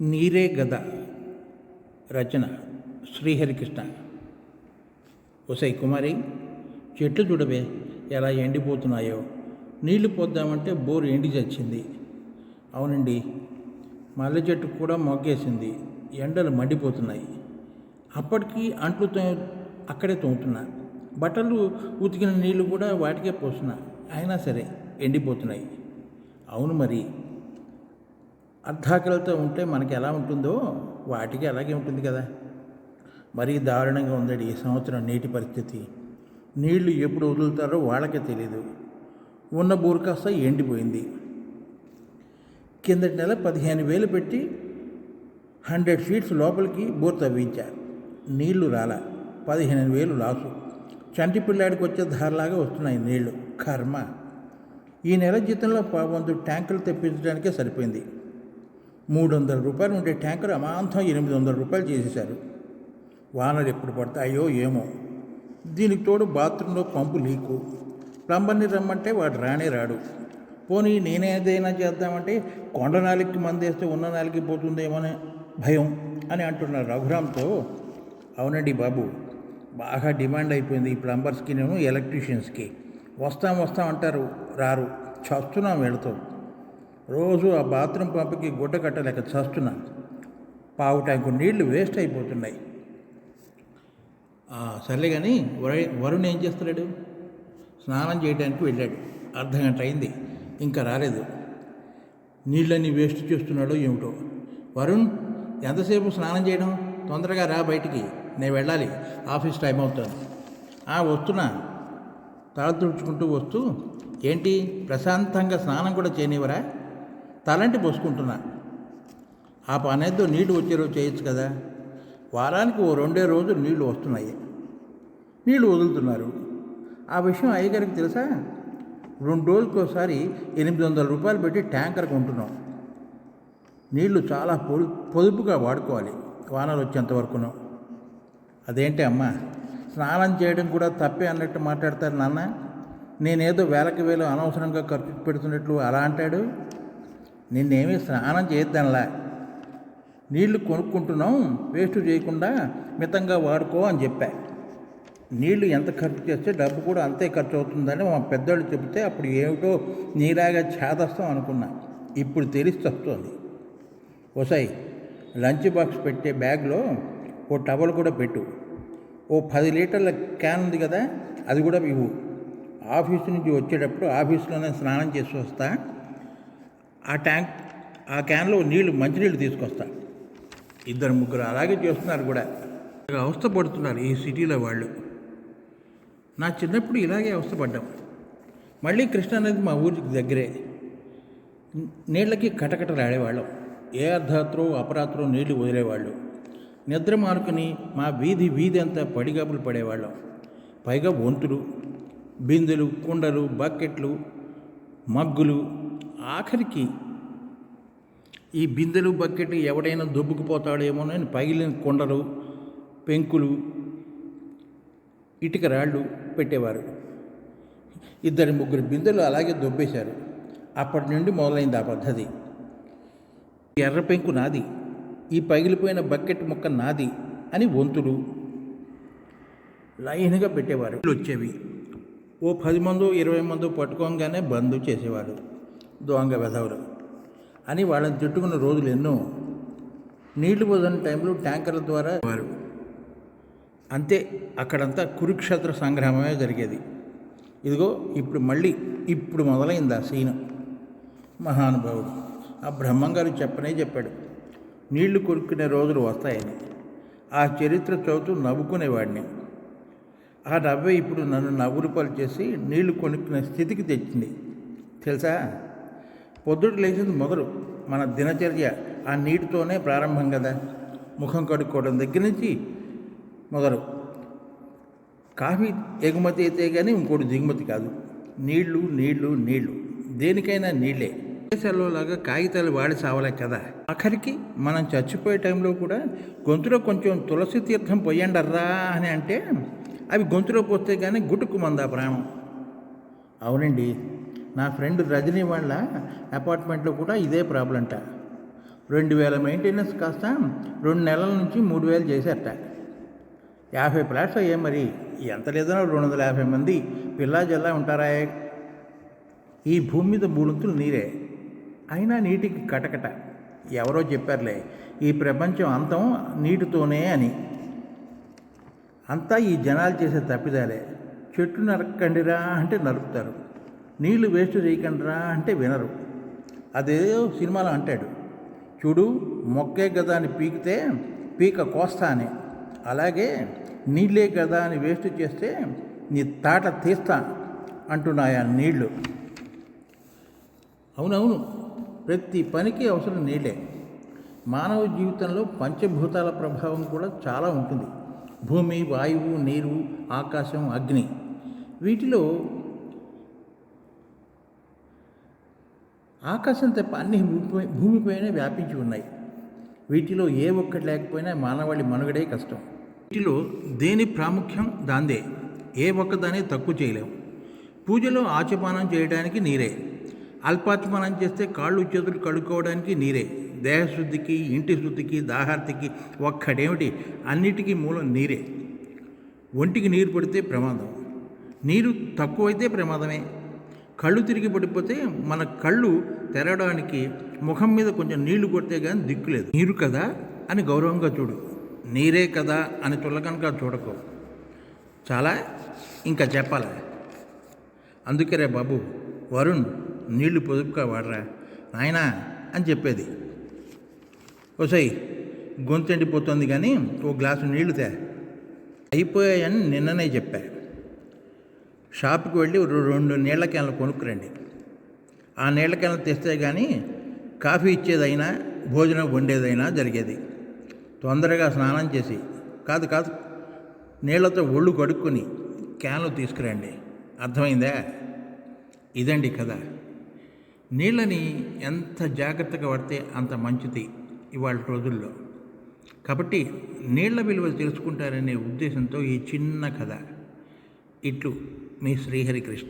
నీరే గద రచన శ్రీహరికృష్ణ. ఒసై కుమారి చెట్లు చూడవే ఎలా ఎండిపోతున్నాయో. నీళ్ళు పోద్దామంటే బోరు ఎండి చచ్చింది. అవునండి మల్లె చెట్టు కూడా మొగ్గేసింది. ఎండలు మండిపోతున్నాయి. అప్పటికి అంట్లు తో అక్కడే తోముతున్నా. బట్టలు ఉతికిన నీళ్ళు కూడా వాటికే పోస్తున్నా. అయినా సరే ఎండిపోతున్నాయి. అవును మరి అర్ధాకలతో ఉంటే మనకి ఎలా ఉంటుందో వాటికి అలాగే ఉంటుంది కదా. మరీ దారుణంగా ఉందండి ఈ సంవత్సరం నీటి పరిస్థితి. నీళ్ళు ఎప్పుడు వదులుతారో వాళ్ళకే తెలియదు ఉన్న బోరు కాస్త ఎండిపోయింది. కిందటి నెల పదిహేను వేలు పెట్టి హండ్రెడ్ ఫీట్స్ లోపలికి బోర్ తవ్వించా. నీళ్ళు రాలా. పదిహేను వేలు లాసు. చంటి పిల్లాడికి వచ్చే ధారలాగా వస్తున్నాయి నీళ్ళు. కర్మ. ఈ నెల జీతంలో వంద ట్యాంకులు తెప్పించడానికే సరిపోయింది. మూడు వందల రూపాయలు ఉండే ట్యాంకర్ అమాంతం ఎనిమిది వందల రూపాయలు చేసేశారు. వానలు ఎప్పుడు పడతాయో ఏమో. దీనికి తోడు బాత్రూంలో పంపు లీకు. ప్లంబర్ని రమ్మంటే వాడు రానే రాడు. పోనీ నేనే ఏదైనా చేద్దామంటే కొండ నాలుగుకి మందేస్తే ఉన్న నాలికి పోతుందేమోనే భయం అని అంటున్న రఘురామ్తో. అవునండి బాబు బాగా డిమాండ్ అయిపోయింది ఈ ప్లంబర్స్కి నేను ఎలక్ట్రీషియన్స్కి. వస్తాం వస్తాం అంటారు రారు. చస్తున్నాం వెళతాం రోజు ఆ బాత్రూమ్ పంపుకి గుడ్డ కట్టలేక చస్తున్నాను పావు ట్యాంకు నీళ్ళు వేస్ట్ అయిపోతున్నాయి. సర్లే కానీ వరుణ్ ఏం చేస్తున్నాడు స్నానం చేయడానికి వెళ్ళాడు. అర్ధ గంట అయింది. ఇంకా రాలేదు. నీళ్ళని వేస్ట్ చేస్తున్నాడో ఏమిటో. వరుణ్ ఎంతసేపు స్నానం చేయడం? తొందరగా రా బయటికి. నేను వెళ్ళాలి. ఆఫీస్ టైం అవుతుంది. ఆ, వస్తున్నా. తల తుడుచుకుంటూ వస్తూ ఏంటి? ప్రశాంతంగా స్నానం కూడా చేయనివరా తలంటి పోసుకుంటున్నా. ఆ పనేదో నీళ్ళు వచ్చే రోజు చేయొచ్చు కదా. వారానికి ఓ రెండే రోజు నీళ్ళు వస్తున్నాయి. నీళ్ళు వదులుతున్నారు. ఆ విషయం అయ్యగారికి తెలుసా? రెండు రోజులకోసారి ఎనిమిది వందల రూపాయలు పెట్టి ట్యాంకర్ కొంటున్నాం. నీళ్ళు చాలా పొదు పొదుపుగా వాడుకోవాలి. వానలు వచ్చేంత వరకును. అదేంటి అమ్మా? స్నానం చేయడం కూడా తప్పే అన్నట్టు మాట్లాడతారు నాన్న. నేనేదో వేలకు వేలు అనవసరంగా ఖర్చు పెడుతున్నట్లు అలా అంటాడు? నిన్నేమీ స్నానం చేయొద్దనలా. నీళ్ళు కొనుక్కుంటున్నాం వేస్ట్ చేయకుండా మితంగా వాడుకో అని చెప్పా. నీళ్ళు ఎంత ఖర్చు చేస్తే డబ్బు కూడా అంతే ఖర్చు అవుతుందని మా పెద్దోళ్ళు చెబితే అప్పుడు ఏమిటో నీలాగా చేదస్తాం అనుకున్నా. ఇప్పుడు తెలిసి వస్తుంది ఓసాయి లంచ్ బాక్స్ పెట్టే బ్యాగ్లో ఓ టవల్ కూడా పెట్టు. ఓ పది లీటర్ల క్యాన్ ఉంది కదా అది కూడా ఇవ్వు. ఆఫీస్ నుంచి వచ్చేటప్పుడు ఆఫీస్లోనే స్నానం చేసి వస్తా. ఆ ట్యాంక్ ఆ క్యాన్లో నీళ్ళు మంచినీళ్ళు తీసుకొస్తా. ఇద్దరు ముగ్గురు అలాగే చేస్తున్నారు కూడా. అవస్థ పడుతున్నారు ఈ సిటీలో వాళ్ళు. నా చిన్నప్పుడు ఇలాగే అవస్థపడ్డాం మళ్ళీ కృష్ణానది మా ఊరికి దగ్గరే. నీళ్ళకి కటకటలాడేవాళ్ళం. ఏ అర్ధరాత్రో అపరాత్రో నీళ్ళు వదిలేవాళ్ళు. నిద్ర మారుకుని మా వీధి వీధి అంతా పడిగాపులు పడేవాళ్ళం. పైగా వంతులు బిందెలు కుండలు బకెట్లు మగ్గులు ఆఖరికి ఈ బిందెలు బకెట్ ఎవడైనా దొబ్బుకుపోతాడేమోనని పగిలిన కొండలు పెంకులు ఇటుక రాళ్ళు పెట్టేవారు. ఇద్దరు ముగ్గురు బిందెలు అలాగే దొబ్బేశారు. అప్పటి నుండి మొదలైంది ఆ పద్ధతి. ఎర్ర పెంకు నాది ఈ పగిలిపోయిన బకెట్ ముక్క నాది అని వంతులు లైన్గా పెట్టేవారు. వచ్చేవి. ఓ పది మందో ఇరవై మందో పట్టుకోగానే బంద్ చేసేవాడు దొంగ వెధవరు అని వాళ్ళని తిట్టుకున్న రోజులు ఎన్నో. నీళ్ళు వదలని టైంలో ట్యాంకర్ల ద్వారా వారు. అంతే అక్కడంతా కురుక్షేత్ర సంగ్రామమే జరిగేది. ఇదిగో ఇప్పుడు మళ్ళీ ఇప్పుడు మొదలైంది ఆ సీను. మహానుభావుడు ఆ బ్రహ్మంగారు చెప్పనే చెప్పాడు. నీళ్ళు కొరుక్కునే రోజులు వస్తాయని. ఆ చరిత్ర చదువుతూ నవ్వుకునేవాడిని. ఆ నవ్వే ఇప్పుడు నన్ను నవ్వు పాలు చేసి నీళ్ళు కొనుక్కునే స్థితికి తెచ్చింది. తెలుసా? పొద్దుట లేచింది మొదలు మన దినచర్య ఆ నీటితోనే ప్రారంభం కదా. ముఖం కడుక్కోవడం దగ్గర నుంచి మొదలు కాఫీ ఎగుమతి అయితే కానీ ఇంకోటి దిగుమతి కాదు. నీళ్ళు నీళ్ళు నీళ్ళు. దేనికైనా నీళ్ళే దేశాల్లో లాగా కాగితాలు వాడి సావలే కదా. ఆఖరికి మనం చచ్చిపోయే టైంలో కూడా గొంతులో కొంచెం తులసి తీర్థం పొయ్యండర్రా అని అంటే అవి గొంతులో పోస్తే కానీ గుట్టుకు మందా ప్రాణం. అవునండి. నా ఫ్రెండ్ రజనీ వాళ్ళ అపార్ట్మెంట్లో కూడా ఇదే ప్రాబ్లంట రెండు వేల మెయింటెనెన్స్ కాస్త రెండు నెలల నుంచి మూడు వేలు చేశారట. యాభై ఫ్లాట్స్ అయ్యే మరి. ఎంత లేదన్నా రెండు వందల యాభై మంది పిల్లా జల్లా ఉంటారా? ఈ భూమి మీద మూడొంతులు నీరే. అయినా నీటికి కటకట. ఎవరో చెప్పారులే ఈ ప్రపంచం అంతం నీటితోనే అని. అంతా ఈ జనాలు చేసే తప్పిదాలే. చెట్టు నరక్కండిరా అంటే నరుపుతారు నీళ్ళు వేస్ట్ చేయకండిరా అంటే వినరు. అదేదో సినిమాలో అంటాడు చూడు మొక్కే కదా అని పీకితే పీక కోస్తా అని. అలాగే నీళ్ళే కదా అని వేస్ట్ చేస్తే నీ తాట తీస్తా అంటున్నాయా నీళ్ళు. అవునవును ప్రతి పనికి అవసరం నీళ్ళే మానవ జీవితంలో పంచభూతాల ప్రభావం కూడా చాలా ఉంటుంది. భూమి వాయువు నీరు ఆకాశం అగ్ని. వీటిలో ఆకాశం తప్ప అన్ని భూమిపై భూమిపైనే వ్యాపించి ఉన్నాయి. వీటిలో ఏ ఒక్కటి లేకపోయినా మానవాళి మనుగడే కష్టం. వీటిలో దేని ప్రాముఖ్యం? దాందే. ఏ ఒక్కదాన్ని తక్కువ చేయలేము పూజలో ఆచపానం చేయడానికి నీరే. అల్పాచపానం చేస్తే కాళ్ళు చేతులు కడుక్కోవడానికి నీరే. దేహశుద్ధికి ఇంటి శుద్ధికి దాహార్తికి ఒక్కడేమిటి అన్నిటికీ మూలం నీరే. ఒంటికి నీరు పడితే ప్రమాదం. నీరు తక్కువైతే ప్రమాదమే. కళ్ళు తిరిగి పడిపోతే మన కళ్ళు తెరవడానికి ముఖం మీద కొంచెం నీళ్ళు కొడితే కానీ దిక్కులేదు నీరు కదా అని గౌరవంగా చూడు. నీరే కదా అని తుల్లకనుక చూడకు. చాలా ఇంకా చెప్పాలా. అందుకేరే బాబు వరుణ్ నీళ్ళు పొదుపుగా వాడరా నాయనా అని చెప్పేది. ఓసై గొంతు ఎండిపోతుంది కానీ ఓ గ్లాసు నీళ్ళు తే. అయిపోయాయని నిన్ననే చెప్పా. షాప్కి వెళ్ళి రెండు నీళ్ళ క్యాన్లు కొనుక్కురండి. ఆ నీళ్ళ తెస్తే కానీ కాఫీ ఇచ్చేదైనా భోజనం వండేదైనా జరిగేది. తొందరగా స్నానం చేసి కాదు కాదు నీళ్ళతో ఒళ్ళు కడుక్కొని క్యాన్లు తీసుకురండి. అర్థమైందా? ఇదండి కదా నీళ్ళని ఎంత జాగ్రత్తగా పడితే అంత మంచిది ఇవాళ రోజుల్లో. కాబట్టి నీళ్ళ విలువ తెలుసుకుంటారనే ఉద్దేశంతో ఈ చిన్న కథ. ఇట్లు మీ శ్రీహరికృష్ణ.